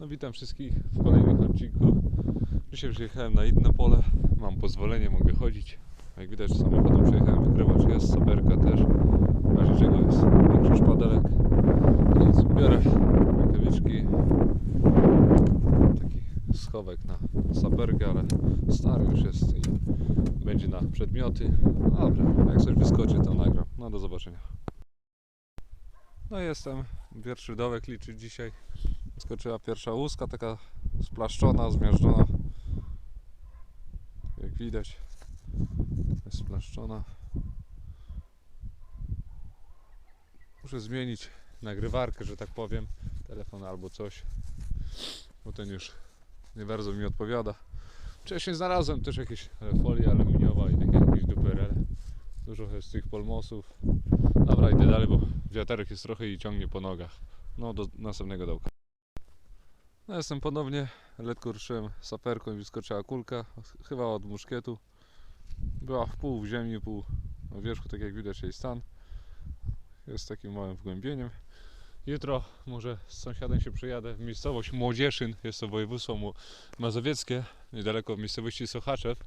No witam wszystkich w kolejnym odcinku. Dzisiaj przyjechałem na inne pole. Mam pozwolenie, mogę chodzić. Jak widać samochodem przyjechałem, wykrywacz jest, saperka też. W razie czego jest większy szpadelek. Więc biorę rękawiczki. Taki schowek na saperkę, ale stary już jest i będzie na przedmioty. No dobra, jak coś wyskoczy to nagram. No do zobaczenia. No jestem. Pierwszy dołek liczy dzisiaj. Skoczyła pierwsza łuska, taka splaszczona, zmiażdżona. Jak widać, jest splaszczona. Muszę zmienić nagrywarkę, że tak powiem, telefon albo coś, bo ten już nie bardzo mi odpowiada. Wcześniej znalazłem też jakieś folie aluminiowa i takie jakieś duperele. Dużo jest tych polmosów. Dobra, idę dalej, bo wiaterek jest trochę i ciągnie po nogach. No, do następnego dołka. No, jestem ponownie, letko ruszyłem saperką i wyskoczyła kulka, chyba od muszkietu. Była w pół w ziemi, pół na wierzchu, tak jak widać jej stan. Jest takim małym wgłębieniem. Jutro może z sąsiadem się przyjadę w miejscowość Młodzieszyn, jest to województwo mazowieckie, niedaleko miejscowości Sochaczew.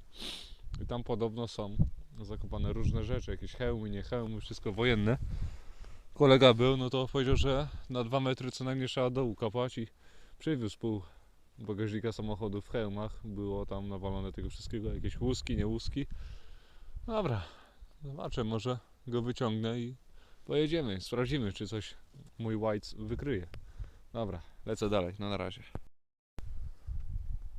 I tam podobno są zakopane różne rzeczy, jakieś hełmy, nie hełmy, wszystko wojenne. Kolega był, no to powiedział, że na dwa metry co najmniej trzeba dołu kopać i przywiózł pół bagażnika samochodu w hełmach. Było tam nawalone tego wszystkiego, jakieś łuski, nie łuski. Dobra, zobaczę, może go wyciągnę i pojedziemy, sprawdzimy, czy coś mój white wykryje. Dobra, lecę dalej, no na razie.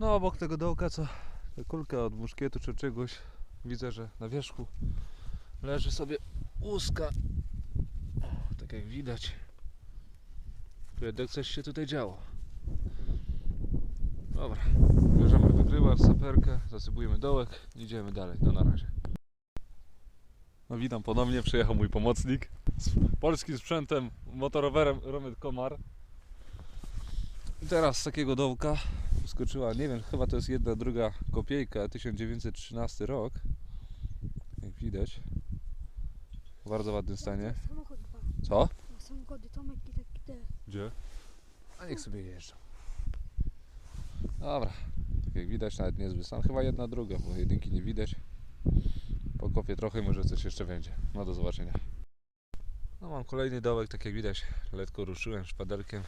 No obok tego dołka, co ta kulka od muszkietu czy czegoś, widzę, że na wierzchu leży sobie łuska. O, tak jak widać. Tu jednak coś się tutaj działo. Dobra, bierzemy wykrywacz, saperkę, zasypujemy dołek, idziemy dalej, no na razie. No witam ponownie, przyjechał mój pomocnik z polskim sprzętem, motorowerem Romet Komar. I teraz z takiego dołka skoczyła, nie wiem, chyba to jest jedna, druga kopiejka, 1913 rok. Jak widać. W bardzo ładnym stanie. Samochód dwa. Co? Na samochody Tomek i taki te. Gdzie? A niech sobie jeżdżą. Dobra, tak jak widać nawet niezły stan. Chyba jedna, druga, bo jedynki nie widać. Pokopię trochę może coś jeszcze będzie. No do zobaczenia. No mam kolejny dołek, tak jak widać. Letko ruszyłem szpadelkiem,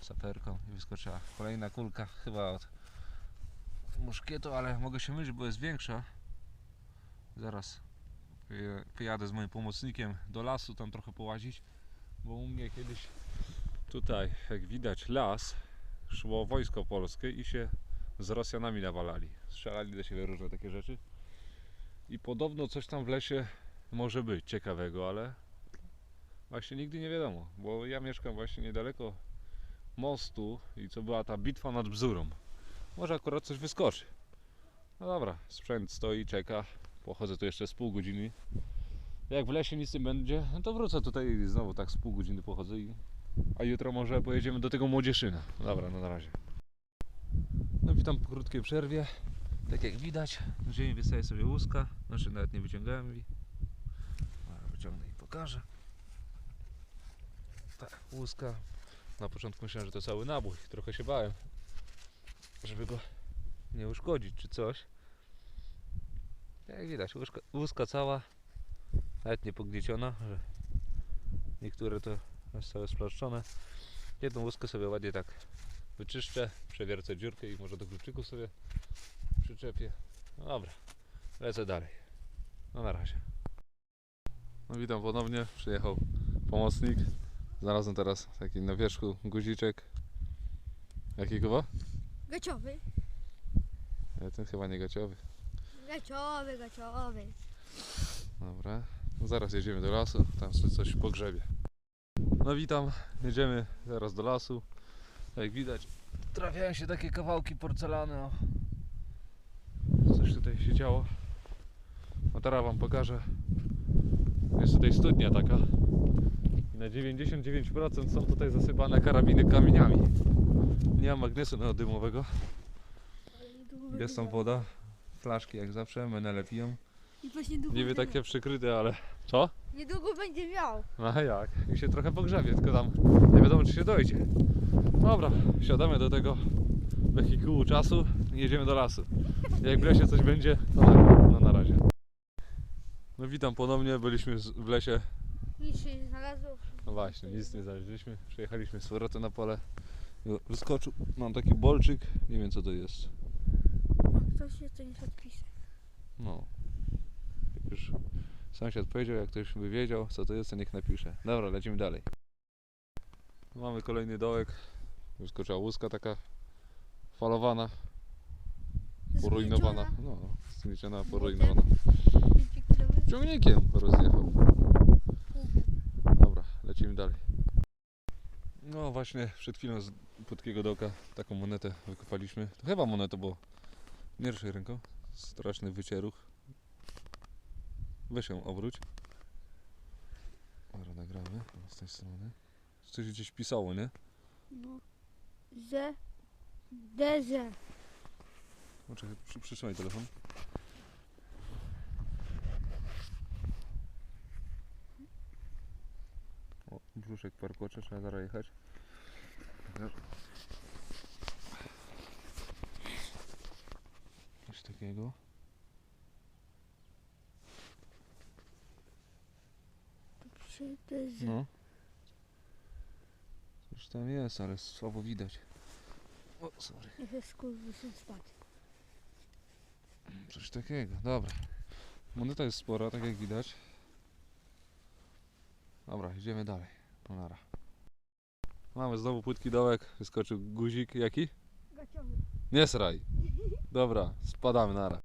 saperką i wyskoczyła kolejna kulka. Chyba od muszkietu, ale mogę się mylić, bo jest większa. Zaraz pojadę z moim pomocnikiem do lasu, tam trochę połazić. Bo u mnie kiedyś Tutaj, jak widać, las szło wojsko polskie i się z Rosjanami nawalali. Strzelali do siebie różne takie rzeczy. I podobno coś tam w lesie może być ciekawego, ale właśnie nigdy nie wiadomo, bo ja mieszkam właśnie niedaleko mostu i co była ta bitwa nad Bzurą. Może akurat coś wyskoczy. No dobra, sprzęt stoi, czeka. Pochodzę tu jeszcze z pół godziny. Jak w lesie nic nie będzie, no to wrócę tutaj i znowu tak z pół godziny pochodzę i a jutro może pojedziemy do tego Młodzieszyna. Dobra, no na razie. No witam po krótkiej przerwie. Tak jak widać, z ziemi wystaje sobie łuska. Znaczy nawet nie wyciągałem jej. Wyciągnę i pokażę. Tak, łuska. Na początku myślałem, że to cały nabój. Trochę się bałem, żeby go nie uszkodzić czy coś. Jak widać, łuska, łuska cała. Nawet nie pognieciona, że niektóre to jest całe splaszczone. Jedną łuskę sobie ładnie tak wyczyszczę, przewiercę dziurkę i może do kluczyków sobie przyczepię. No dobra, lecę dalej. No na razie. No witam ponownie, przyjechał pomocnik. Znalazłem teraz taki na wierzchu guziczek. Jaki chyba? Gaciowy. Nie, ten chyba negaciowy. Gaciowy, gaciowy. Dobra, no zaraz jedziemy do lasu, tam sobie coś pogrzebie. No witam, jedziemy teraz do lasu. Jak widać, trafiają się takie kawałki porcelany. O. Coś tutaj się działo. No teraz wam pokażę. Jest tutaj studnia taka. I na 99% są tutaj zasypane karabiny kamieniami. Nie ma magnesu neodymowego. Jest tam woda. Flaszki jak zawsze, menele piją. I właśnie niedługo Niby będzie takie przykryte, ale... Co? Niedługo będzie miał. No a jak? I się trochę pogrzebie, tylko tam nie wiadomo czy się dojdzie. Dobra, siadamy do tego wehikułu czasu i jedziemy do lasu. Jak w lesie coś będzie, to nagram. no na razie. No witam ponownie, byliśmy z- w lesie. Nic się nie znalazło. No właśnie, nic nie znaleźliśmy. Przyjechaliśmy z powrotem na pole. Jo, Wyskoczył, mam taki bolczyk, nie wiem co to jest. O, ktoś jeszcze nie odpisze. No. Już sąsiad powiedział, jak ktoś by wiedział, co to jest, to niech napisze. Dobra, lecimy dalej. Mamy kolejny dołek. Wyskoczyła łuska taka falowana, poruinowana. No, zgnieciona, poruinowana. Ciągnikiem rozjechał. Dobra, lecimy dalej. No właśnie, przed chwilą z płytkiego dołka taką monetę wykopaliśmy. To chyba moneta, bo nie ruszaj ręką. Straszny wycieruch. Weź ją obróć. Dobra, nagramy z tej strony. Coś gdzieś pisało, nie? No. Z. DZ. Poczekaj, przy, przytrzymaj telefon. O, brzuszek parkocze, trzeba zaraz jechać. Coś takiego. No. Coś tam jest, ale słabo widać. O, sorry. Spadł. Coś takiego, dobra. Moneta jest spora, tak jak widać. Dobra, idziemy dalej. No nara. Mamy znowu płytki dołek, wyskoczył guzik. Jaki? Gaciowy. Nie sraj. Dobra, spadamy nara.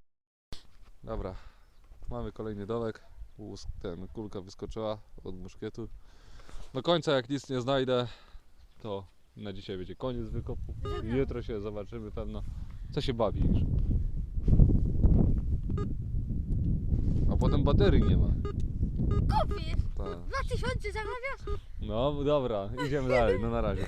Dobra, mamy kolejny dołek. Łus- Ten, kulka wyskoczyła od muszkietu. Do końca jak nic nie znajdę, to na dzisiaj będzie koniec wykopu. Jutro się zobaczymy pewno. Co się bawisz? A potem baterii nie ma. Kupisz! Tak. Dwa tysiące zamawiasz? No dobra, idziemy dalej, no na razie.